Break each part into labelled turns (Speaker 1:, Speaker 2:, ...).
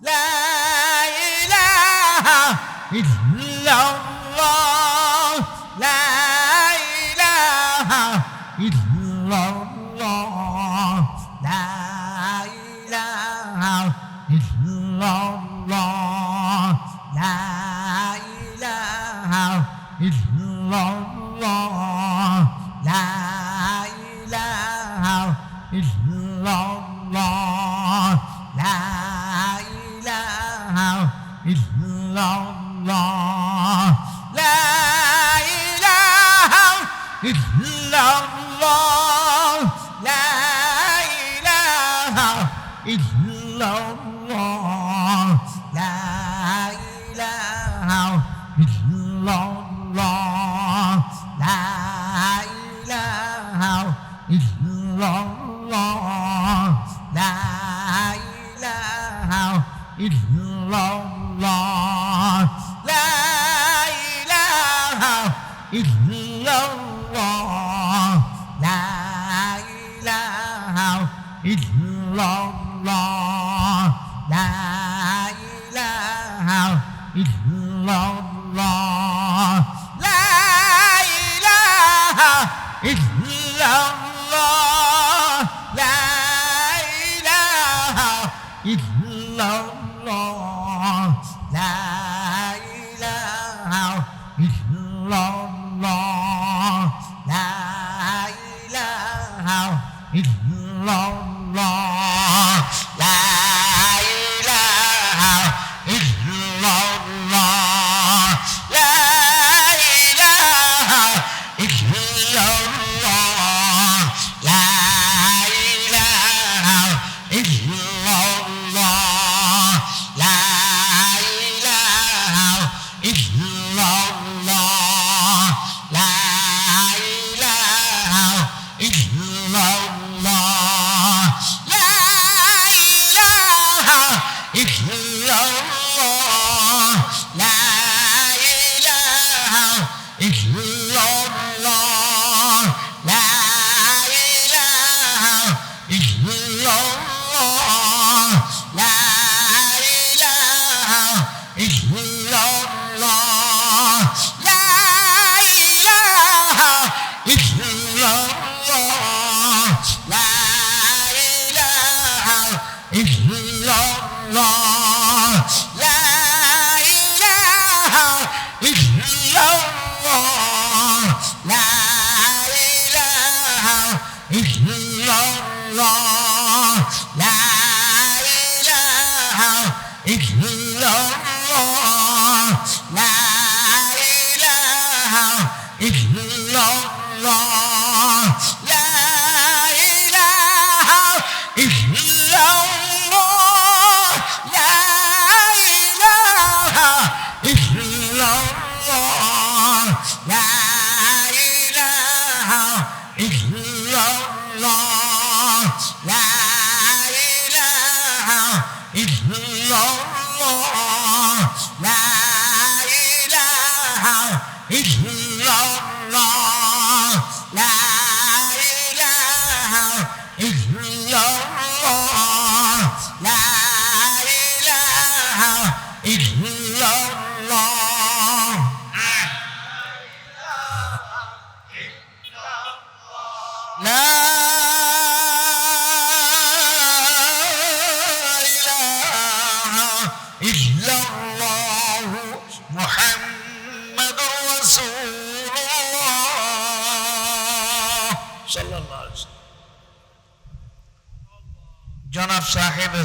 Speaker 1: لا إله إلا الله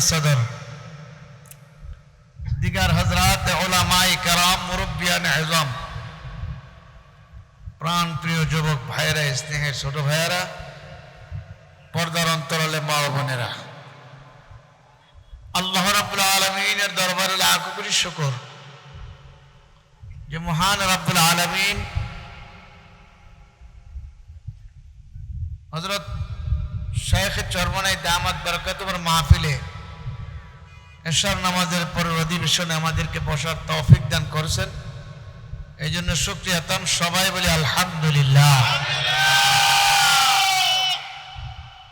Speaker 1: সদর। দিগার হজরাত ওলামাই কারাম, মুরব্বিয়ান আজম প্রাণ প্রিয় যুবক ভাইয়েরা, স্নেহের ছোট ভাইয়েরা, পর্দার অন্তরালে মা বোনেরা, আল্লাহ রাব্বুল আলমিনের দরবারে লাখ কোটি শুকর যে মহান রাব্বুল আলমিন হজরত শেখ চরমনাই দামাত বরকতমর মাহফিলে এশার নামাজের পরের অধিবেশনে আমাদেরকে বসার তৌফিক দান করেছেন। এই জন্য সুক্রিয়াতন সবাই বলি আলহামদুলিল্লাহ।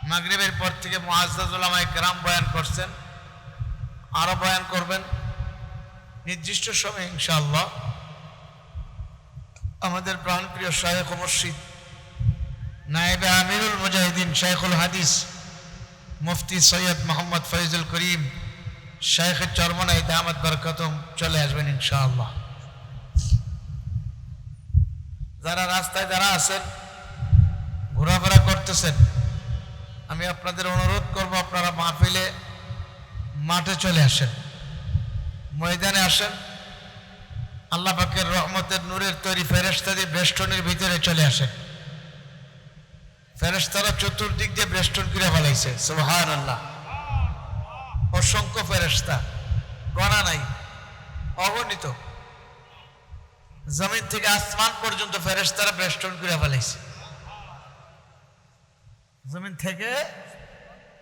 Speaker 1: মাগরিবের পর থেকে মুআজ্জাজ উলামায়ে কেরাম বয়ান করছেন। আরও বয়ান করবেন। নির্দিষ্ট সময় ইনশাআল্লাহ আমাদের প্রাণপ্রিয় শায়েখ মসজিদ নায়েবে আমিরুল মুজাহিদিন শাইখুল হাদিস মুফতি সৈয়দ মোহাম্মদ ফৈজুল করিম শাইখের চরমনাই দামাত বরকতম চলে আসবেন ইনশাআল্লাহ। যারা রাস্তায় যারা আছেন, ঘোরাফেরা করতেছেন, আমি আপনাদের অনুরোধ করব আপনারা মাহফিলে মাঠে চলে আসেন, ময়দানে আসেন, আল্লাহ পাকের রহমতের নূরের তৈরি ফেরেস্তা দিয়ে বেষ্টনের ভিতরে চলে আসেন। ফেরেস্তারা চতুর্দিক দিয়ে বেষ্টন করে ফেলাইছে সুহান আল্লাহ অসংখ্য ফেরেস্তা গণা নাই, অগণিত। জমিন থেকে আসমান পর্যন্ত ফেরেস্তারা বেষ্টন করে ফেলাইছে। জমিন থেকে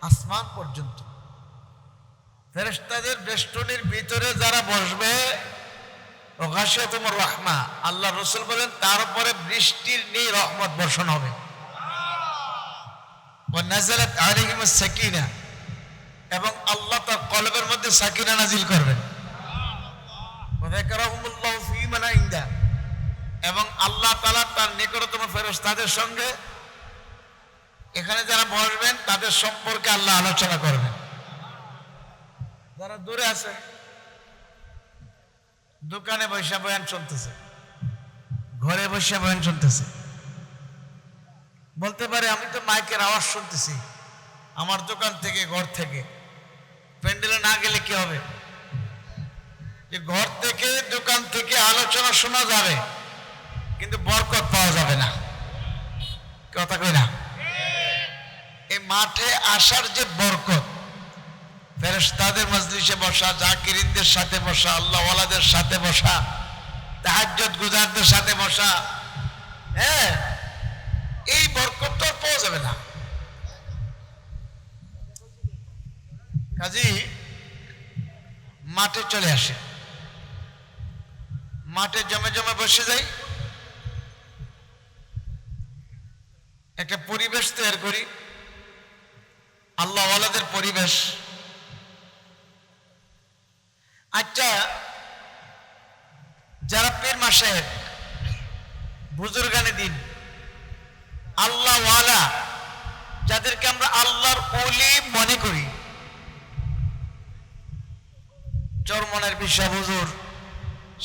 Speaker 1: আসমান পর্যন্ত। ফেরেস্তাদের বেষ্টনের ভিতরে যারা বসবে তোমার রহমা আল্লাহ রসুল বলেন, তার উপরে বৃষ্টির নেই রহমত বর্ষণ হবে। নাজালাত আলাইহিম সাকিনা। এবং আল্লাহ তার কলবের মধ্যে সাকিনা নাজিল করবেন। এবং আল্লাহ তালা তার নিকটতম ফেরস তাদের সঙ্গে এখানে যারা বসবেন, তাদের সম্পর্কে আল্লাহ আলোচনা করবেন। যারা দূরে আছে, দোকানে বৈশা বয়ান চলতেছে, ঘরে বসে বয়ান চলতেছে। বলতে পারে, আমি তো মাইকের আওয়াজ শুনতেছি, আমার দোকান থেকে, ঘর থেকে। প্যান্ডেলে না গেলে কি হবে? যে ঘর থেকে, দোকান থেকে আলোচনা শোনা যাবে, কিন্তু বরকত পাওয়া যাবে না। কথা কই না? এই মাঠে আসার যে বরকত, ফেরেশতাদের মজলিসে বসা, জাকিরিনদের সাথে বসা, আল্লাহওয়ালাদের সাথে বসা তাহাজ্জত গুজারদের সাথে বসা হ্যাঁ এই বরকত তো আর পাওয়া যাবে না। কাজী, মাঠে চলে আসে। মাঠে জমে জমে বসে যাই একটা পরিবেশ তৈরি করি। আল্লাহওয়ালাদের পরিবেশ। আচ্ছা যারা পীর মাসে বুজুর্গানে দিন, আল্লাহওয়ালা যাদেরকে আমরা আল্লাহর অলি মনে করি চরমনের বিষয় হুজুর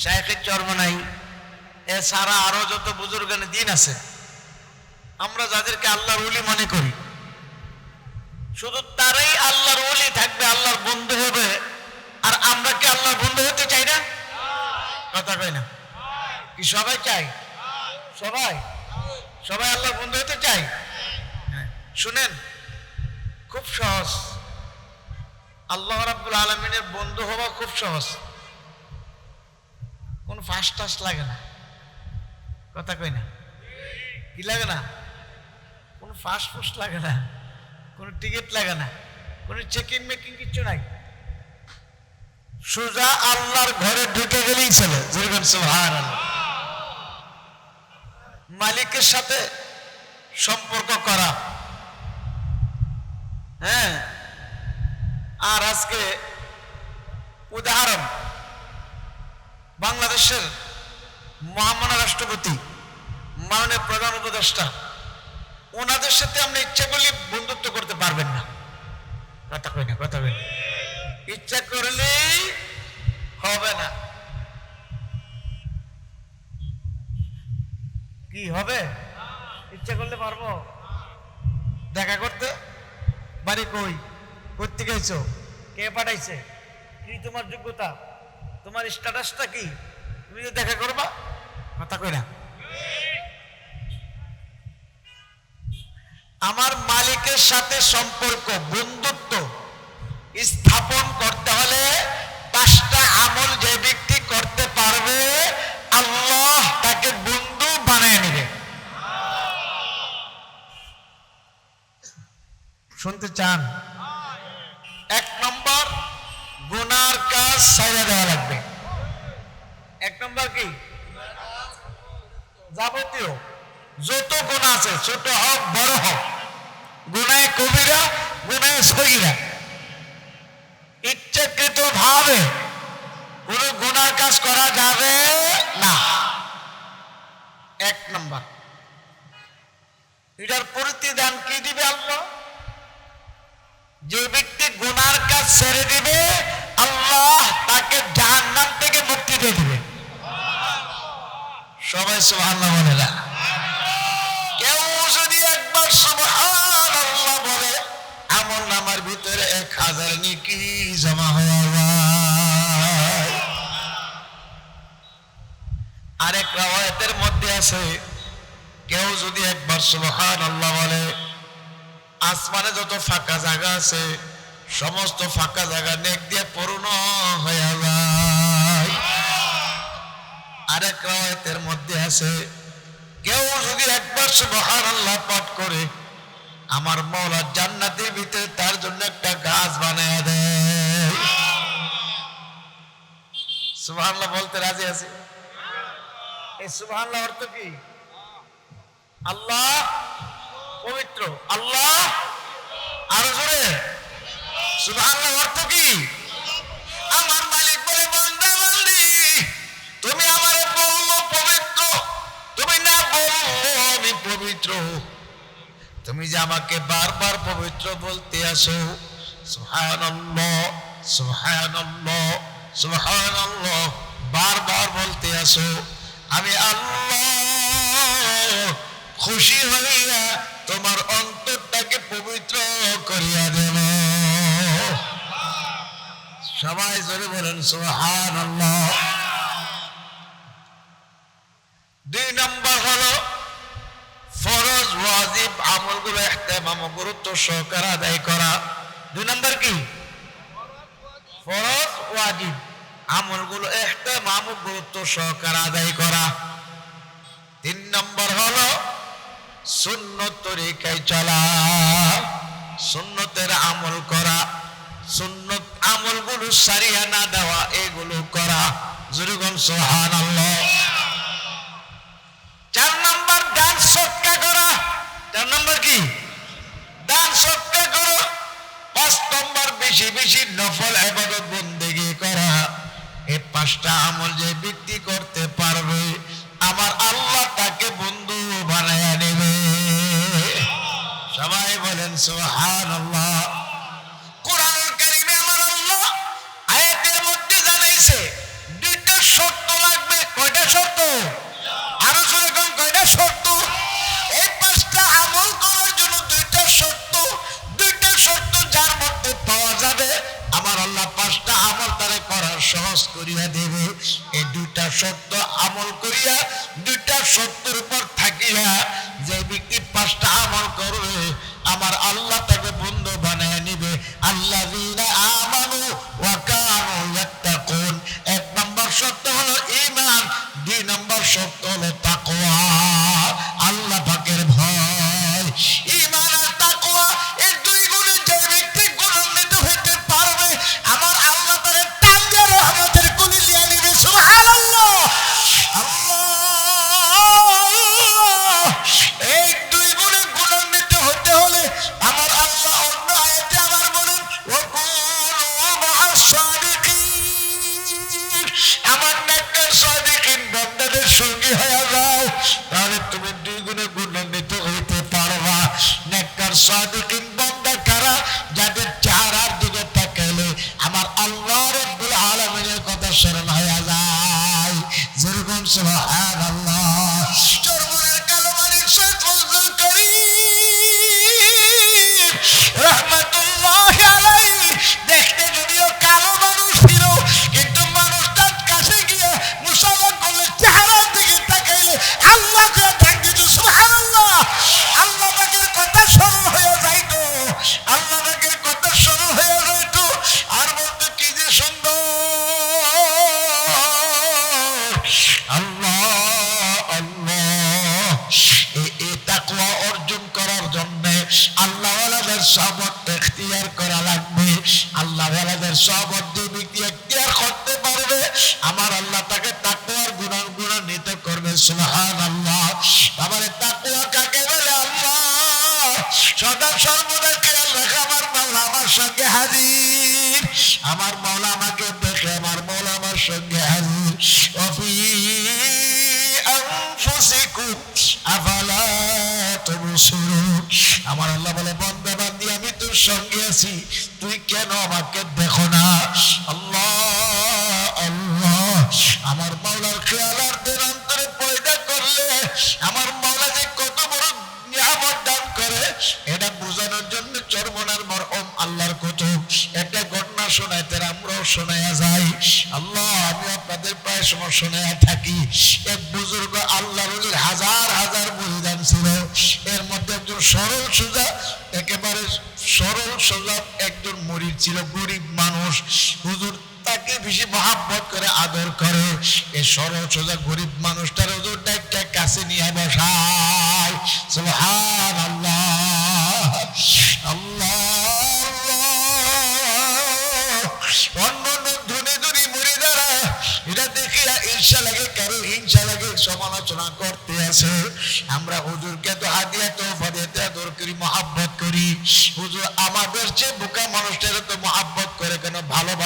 Speaker 1: শাহেখের চরমনাই। এছাড়া আরও যত বুজুর্গানে দিন আছে, আমরা যাদেরকে আল্লাহর অলি মনে করি, শুধু তারাই আল্লাহর অলি থাকবে, আল্লাহর বন্ধু হবে, আর আমরা কি আল্লাহর বন্ধু হতে চাই না? কথা কই না। কি সবাই চাই সবাই? সবাই আল্লাহর বন্ধু হতে চাই হ্যাঁ। শুনেন, খুব সহজ। আল্লাহ রাব্বুল আলমিনের বন্ধু হওয়া খুব সহজ। কোন ফাঁস টাস লাগে না। কথা কই না? কি লাগে না? কোন ফাঁস ফুস লাগে না। কোনো টিকিট লাগে না। কোনো চেকিং মেকিং কিচ্ছু নাই। সোজা আল্লাহর ঘরে ঢুকে গেলেই সুহান মালিকের সাথে সম্পর্ক করা। হ্যাঁ? আর আজকে উদাহরণ, বাংলাদেশের মহামান্য রাষ্ট্রপতি, মাননীয় প্রধান উপদেষ্টা, ওনাদের সাথে আমরা ইচ্ছা করলে বন্ধুত্ব করতে পারবেন না। কথা কই না, কথা কই ইচ্ছা করলেই হবে না। কি হবে? ইচ্ছা করলে পারব? দেখা করতে? বাড়ি কই? করতে গেছো কে পাঠাইছে? কি তোমার যোগ্যতা? তোমার স্ট্যাটাসটা কি? তুমি তো দেখা করবা? কথা কই না। আমার মালিকের সাথে সম্পর্ক বন্ধুত্ব স্থাপন করতে হলে পাঁচটা আমল যে ব্যক্তি করতে পারবে আল্লাহ তাকে বন্ধু বানায় নেবে। শুনতে চান এক নম্বর গুনার কাজ সাইরা দেওয়া লাগবে। এক নম্বর কি? যাবতীয়। যত গুণা আছে, ছোট হোক, বড় হোক গুনায় কবিরা গুনায় সগিরা। ইচ্ছাকৃত ভাবে কোনো গুনার কাজ করা যাবে না। এক নম্বর। এটার প্রতিদান কি দিবে আল্লাহ? যে ব্যক্তি গুনার কাজ ছেড়ে সবাই সুবহানাল্লাহ বলে। না কেউ যদি একবার সুবহানাল্লাহ বলে আমল নামার ভিতরে এক হাজার নিকি জমা আরেক মধ্যে আছে, কেউ যদি একবার সুবহানাল্লাহ বলে, আসমানে যত ফাঁকা জায়গা আছে, সমস্ত ফাঁকা জায়গা নেক দিয়ে পূর্ণ হয়ে আরেক রাওয়ায়াতের মধ্যে আছে, কেউ যদি একবার সুবহানাল্লাহ পাঠ করে আমার মৌলা জান্নাতের ভিতরে তার জন্য একটা গাছ বানায় দেয়। সুবহানাল্লাহ বলতে রাজি আছে? এই সুবহানাল্লাহ অর্থ কি? আল্লাহ পবিত্র, আল্লাহ আর জোরে। সুবহানাল্লাহ অর্থ কি? তুমি যে আমাকে বারবার পবিত্র বলতে আসো বারবার বলতে আসো, আমি আল্লাহ খুশি হইয়া তোমার অন্তরটাকে পবিত্র করিয়া দেব। সবাই জোরে বলেন, সুবহানাল্লাহ। দুই নম্বর হলো ফরজ ওয়াজিব আমলগুলো ইহতেমাম ও গুরুত্ব সহকারে আদায় করা। দুই নম্বর কি? ফরজ ওয়াজিব। আমলগুলো ইহতেমাম ও গুরুত্ব সহকারে আদায় করা। তিন নম্বর হলো সুন্নত তরিকায় চলা। আমল করা। সুন্নত আমলগুলো সারিয়া না দেওয়া, এগুলো করা। জুরুগন সুবহানাল্লাহ। চার নম্বর, দান সৎকা করা। চার নম্বর কি? পাঁচ বেশি বেশি নফল আবাদত বন্দেগি করা। এই পাঁচটা আমল যে বৃদ্ধি করতে পারবে, আমার আল্লাহ তাকে বন্ধু বানায় নেবে সবাই বলেন সোহান কোরআনুল
Speaker 2: আমাকে দেখে, আমার আমার সঙ্গে আমার আল্লাহ বলে, বান্দা বান্দি, আমি তোর সঙ্গে আছি। তুই কেন আমাকে দেখো না? আল্লাহ আল্লাহ। আমার মাওলার খেয়াল আর তোর অন্তরে পয়দা করলে, আমার সময় শুনে থাকি। এক বুজুর্গ আল্লাহ রলির হাজার হাজার বলিদান ছিল। এর মধ্যে একজন সরল সোজা, একেবারে সরল সোজা একজন মরির ছিল, গরিব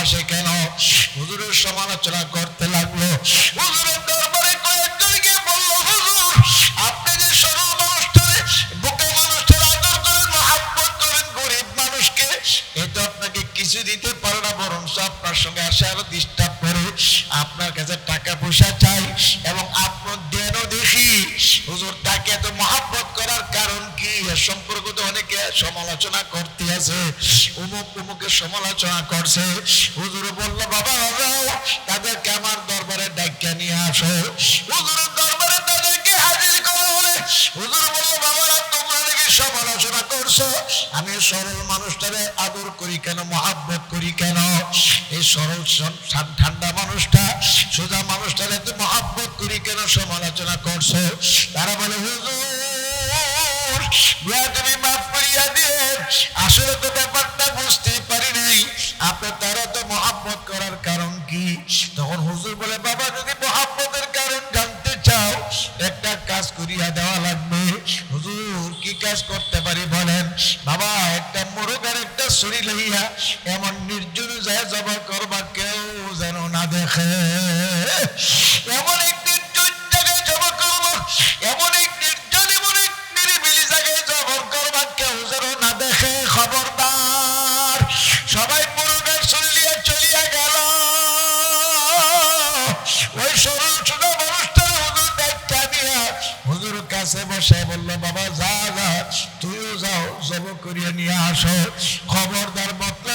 Speaker 2: ভালোবাসে কেন? হুজুরের সমালোচনা করতে লাগল। হুজুরের দরবারে আসে টাকা পয়সা চাই এবং আপনার করার কারণ কি? অনেকে সমালোচনা সমালোচনা করছে। মানুষটারে আদর করি কেন, মহাব্বত করি কেন? এই সরল ঠান্ডা মানুষটা, সোজা মানুষটারে এত মহাব্বত করি কেন সমালোচনা করছ? তারা বলে, হুজুর আসলে তো ব্যাপারটা বুঝতে পারি নাই। আপনি তারা তো মহাব্বত করার কারণ কি? তখন হুজুর বলে, বাবা, যদি মহাব্বতের কারণ জানতে চাও, একটা কাজ করিয়া দেওয়া লাগবে। হুজুর, কি কাজ করতে পারি বলেন? বাবা, একটা মোরগ আর একটা ছুরি লইয়া এমন নির্জন যায় জবা করবা কেউ যেন না দেখে। কাছে বলল বাবা যা যা তুইও যাও জব করিয়া নিয়ে আস। খবরদার মতলকন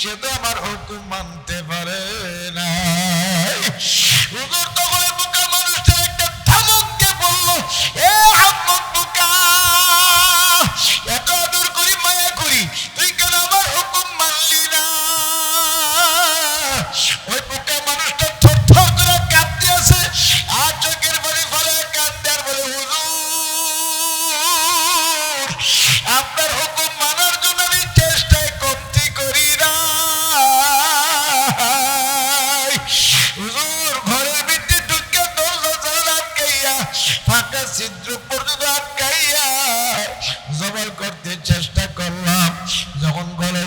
Speaker 2: সে তো আমার হুকুম মানতে।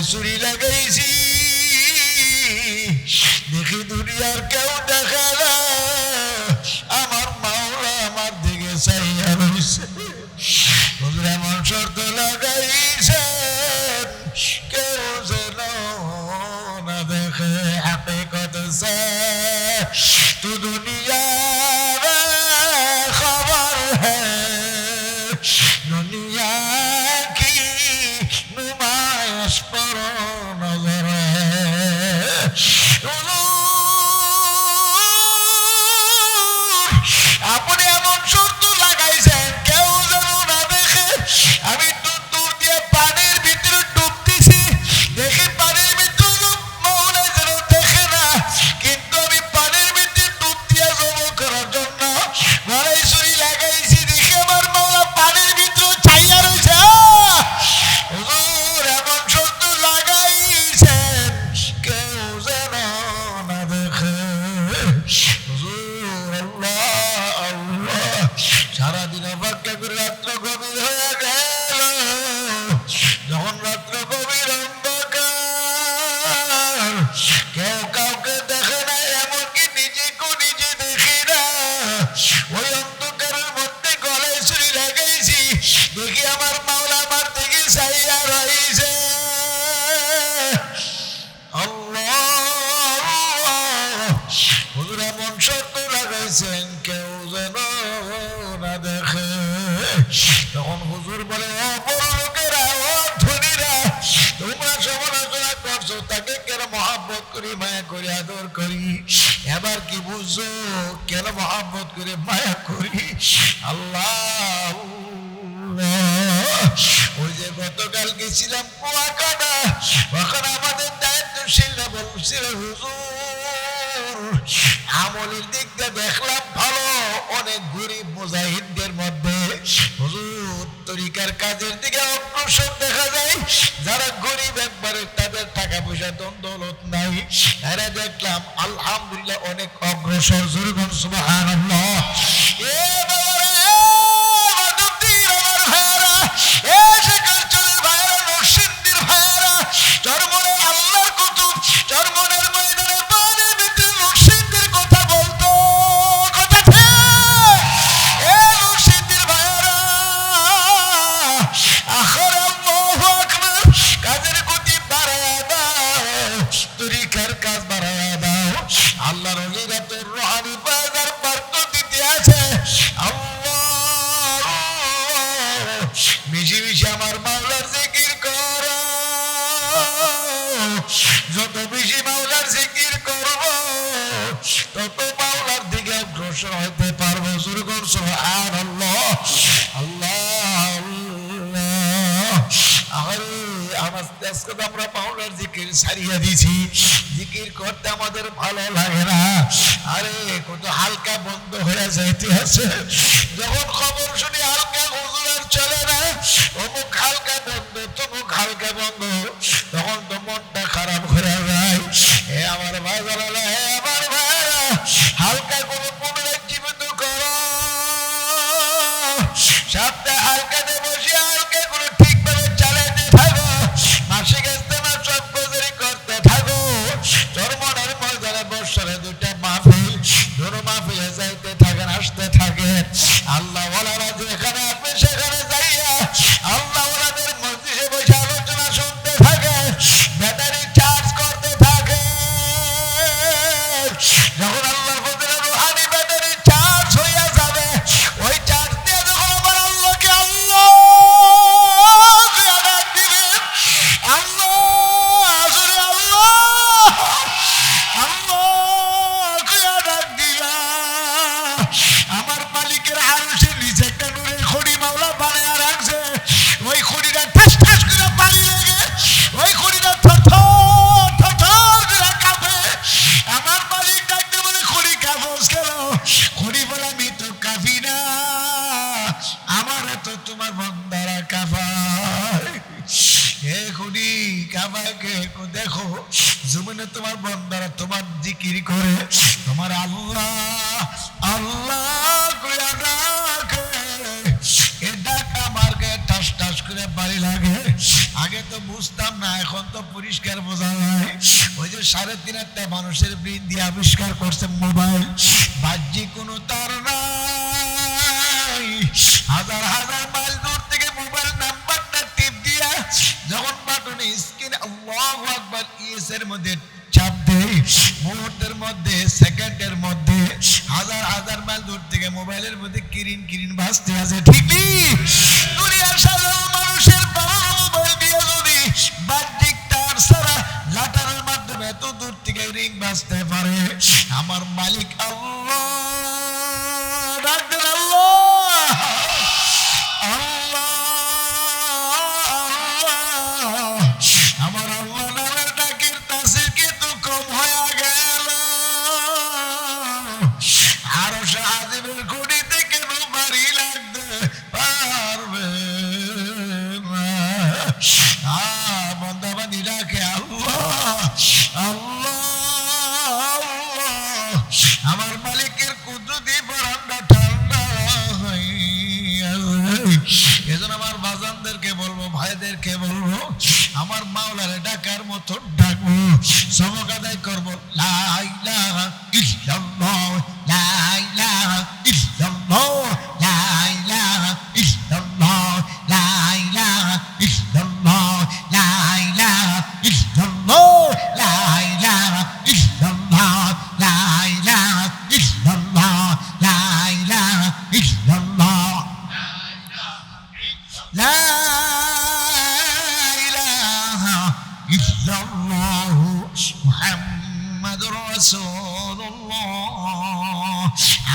Speaker 2: চুরি লাগাইছি দেখি দুনিয়ার কেউ দেখা না। মায়া করি, আদর করি। এবার কি বুঝো কেন মহাব্বত করে মায়া করি? আল্লাহ। ওই যে গতকাল গেছিলাম কুয়াকাটা, ওখানে আমাদের দায়িত্বশীলরা বলছিল হুজুর। আমলের দিক দিয়ে দেখলাম ভালো, অনেক গরিব মুজাহিদদের মধ্যে। হুজুর তরিকার কাজের দিকে অগ্রসর দেখা যায়। যারা গরিব একবারে তাদের টাকা পয়সা দন্দলত নাই হ্যাঁ দেখলাম, আলহামদুলিল্লাহ অনেক অগ্রসর। জরুর সুবাহ এ বাবা অর্থাৎ আমরা মাওলার জিকির সারিয়ে দিছি জিকির করতে আমাদের ভালো লাগে না। আরে, কত হালকা বন্ধ হয়ে যাইতে আছে that Ah,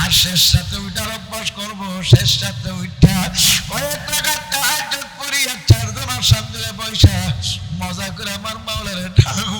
Speaker 2: আর শেষ সাথে ওইটার অভ্যাস করব, শেষ সাথে ওইটা। কয়েক টাকা মজা করে আমার মাওলারে ঠাকবো